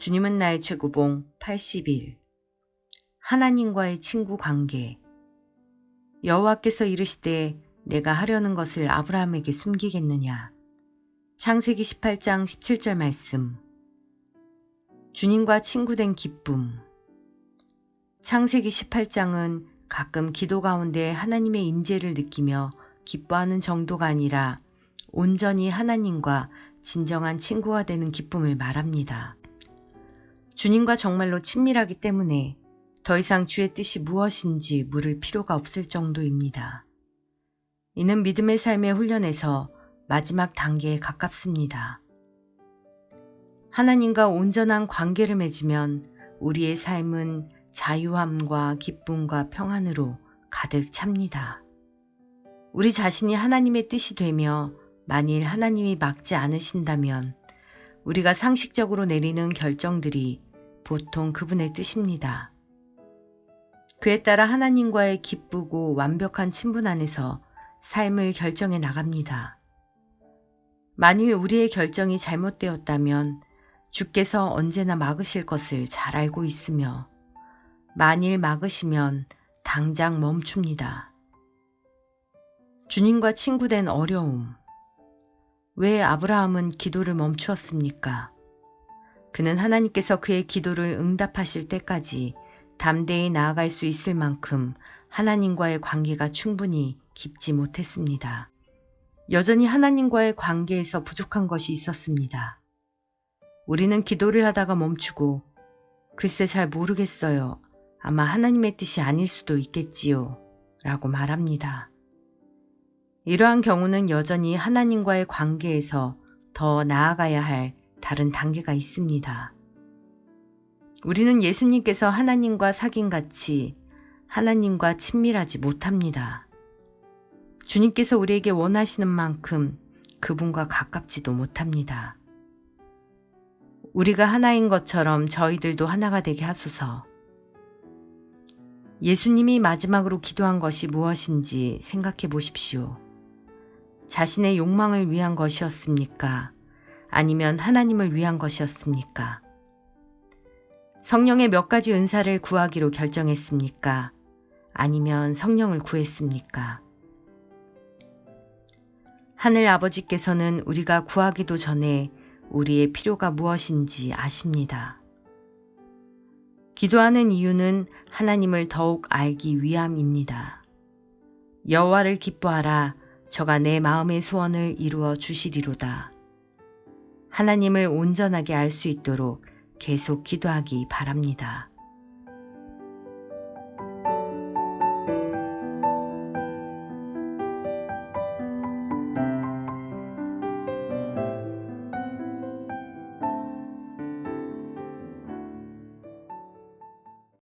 주님은 나의 최고봉 80일. 하나님과의 친구 관계. 여호와께서 이르시되 내가 하려는 것을 아브라함에게 숨기겠느냐? 창세기 18장 17절 말씀. 주님과 친구된 기쁨. 창세기 18장은 가끔 기도 가운데 하나님의 임재를 느끼며 기뻐하는 정도가 아니라 온전히 하나님과 진정한 친구가 되는 기쁨을 말합니다. 주님과 정말로 친밀하기 때문에 더 이상 주의 뜻이 무엇인지 물을 필요가 없을 정도입니다. 이는 믿음의 삶의 훈련에서 마지막 단계에 가깝습니다. 하나님과 온전한 관계를 맺으면 우리의 삶은 자유함과 기쁨과 평안으로 가득 찹니다. 우리 자신이 하나님의 뜻이 되며 만일 하나님이 막지 않으신다면 우리가 상식적으로 내리는 결정들이 보통 그분의 뜻입니다. 그에 따라 하나님과의 기쁘고 완벽한 친분 안에서 삶을 결정해 나갑니다. 만일 우리의 결정이 잘못되었다면 주께서 언제나 막으실 것을 잘 알고 있으며 만일 막으시면 당장 멈춥니다. 주님과 친구된 어려움. 왜 아브라함은 기도를 멈추었습니까? 그는 하나님께서 그의 기도를 응답하실 때까지 담대히 나아갈 수 있을 만큼 하나님과의 관계가 충분히 깊지 못했습니다. 여전히 하나님과의 관계에서 부족한 것이 있었습니다. 우리는 기도를 하다가 멈추고 글쎄 잘 모르겠어요. 아마 하나님의 뜻이 아닐 수도 있겠지요. 라고 말합니다. 이러한 경우는 여전히 하나님과의 관계에서 더 나아가야 할 다른 단계가 있습니다. 우리는 예수님께서 하나님과 사귄 같이 하나님과 친밀하지 못합니다. 주님께서 우리에게 원하시는 만큼 그분과 가깝지도 못합니다. 우리가 하나인 것처럼 저희들도 하나가 되게 하소서. 예수님이 마지막으로 기도한 것이 무엇인지 생각해 보십시오. 자신의 욕망을 위한 것이었습니까? 아니면 하나님을 위한 것이었습니까? 성령의 몇 가지 은사를 구하기로 결정했습니까? 아니면 성령을 구했습니까? 하늘 아버지께서는 우리가 구하기도 전에 우리의 필요가 무엇인지 아십니다. 기도하는 이유는 하나님을 더욱 알기 위함입니다. 여호와를 기뻐하라 저가 내 마음의 소원을 이루어 주시리로다. 하나님을 온전하게 알 수 있도록 계속 기도하기 바랍니다.